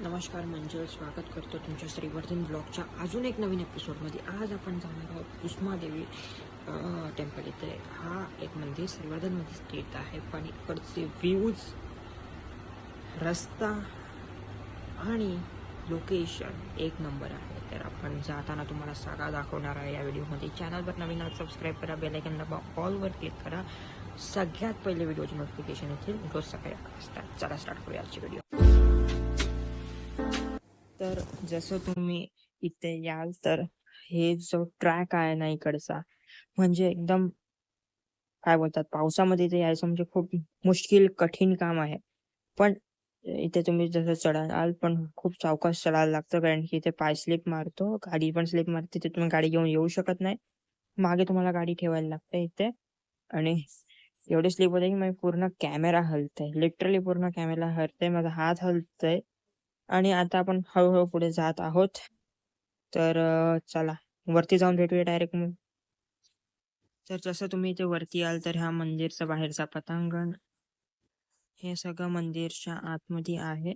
नमस्कार मंजल. स्वागत करतो तुमच्या श्रीवर्धन ब्लॉगच्या अजून एक नवीन एपिसोडमध्ये आज आपण जाणार आहोत कुसमादेवी टेम्पल इथे. हा एक मंदिर श्रीवर्धनमध्ये स्थित आहे पण इकडचे व्ह्यूज रस्ता आणि लोकेशन एक नंबर आहे. तर आपण जाताना तुम्हाला सगळा दाखवणार आहे या व्हिडिओमध्ये चॅनलवर नवीन सबस्क्राईब करा बेलायकन दाबा ऑलवर क्लिक करा. सगळ्यात पहिले व्हिडिओचे नोटिफिकेशन येतील रोज सकाळी असतात चला स्टार्ट करूया आजची व्हिडिओ तर जसं तुम्ही इथे याल तर हे जो ट्रॅक आहे ना इकडचा म्हणजे एकदम काय बोलतात पावसामध्ये इथे यायचं म्हणजे खूप मुश्किल कठीण काम आहे. पण इथे तुम्ही जसं चढाल पण खूप सावकाश चढायला लागतं कारण की इथे पाय स्लिप मारतो गाडी पण स्लिप मारते तिथे तुम्ही गाडी घेऊन येऊ शकत नाही. मागे तुम्हाला गाडी ठेवायला लागते इथे. आणि एवढे स्लिप होते की मी पूर्ण कॅमेरा हलतय. लिटरली पूर्ण कॅमेरा हलतय माझा हात हलतय. आणि आता आपण हळूहळू पुढे जात आहोत. तर चला वरती जाऊन भेटूया डायरेक्ट मग. तर जसं तुम्ही इथे वरती याल तर ह्या मंदिरचा बाहेरचा पतांगण हे सगळं मंदिरच्या आतमध्ये आहे.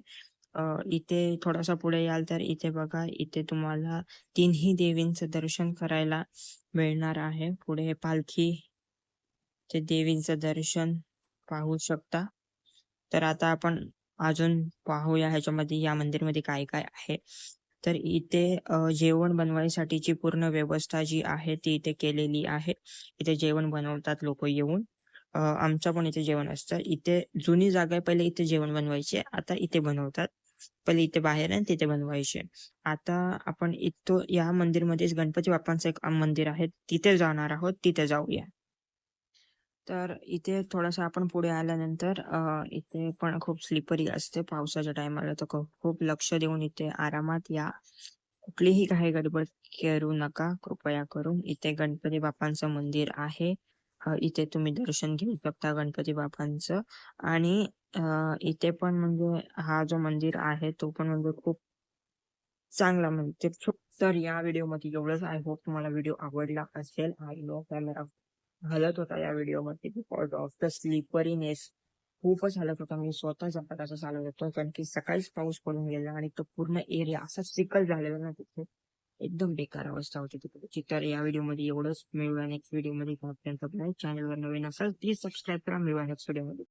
इथे थोडासा पुढे याल तर इथे बघा इथे तुम्हाला तिन्ही देवींचं दर्शन करायला मिळणार आहे. पुढे पालखी ते देवींचं दर्शन पाहू शकता. तर आता आपण अजून पाहूया ह्याच्यामध्ये या मंदिरमध्ये काय काय आहे. तर इथे जेवण बनवायसाठीची पूर्ण व्यवस्था जी आहे ती इथे केलेली आहे. इथे जेवण बनवतात लोक येऊन. आमचं पण इथे जेवण असतं. इथे जुनी जागा आहे पहिले इथे जेवण बनवायचे आता इथे बनवतात. पहिले इथे बाहेर आहे तिथे बनवायचे. आता आपण इथं या मंदिरमध्येच गणपती बाप्पांचं एक मंदिर आहे तिथे जाणार आहोत तिथे जाऊया. तर इथे थोडासा आपण पुढे आल्यानंतर इथे पण खूप स्लिपरी असते पावसाच्या टायमाला तर खूप लक्ष देऊन इथे आरामात या. कुठलीही काही गडबड करू नका. कृपया करून इथे गणपती बाप्पांचं मंदिर आहे. इथे तुम्ही दर्शन घेऊ शकता गणपती बाप्पांचं. आणि इथे पण म्हणजे हा जो मंदिर आहे तो पण म्हणजे खूप चांगला म्हणजे तर या व्हिडिओमध्ये एवढंच. आय होप तुम्हाला व्हिडिओ आवडला असेल. आय नो कॅमेरा हलत होता या व्हिडिओमध्ये बिकॉज ऑफ द स्लिपरीनेस खूपच हलत होता. मी स्वतः जपात चालत होतो कारण की सकाळीच पाऊस पडून गेला आणि तो पूर्ण एरिया असा सिकल झालेला ना तिथे. एकदम बेकार अवस्था होती तिकडची तर या व्हिडिओमध्ये एवढंच. मिळूया नेक्स्ट व्हिडिओमध्ये चॅनलवर नवीन असाल प्लीज सबस्क्राईब करा. मिळूया नेक्स्ट व्हिडिओमध्ये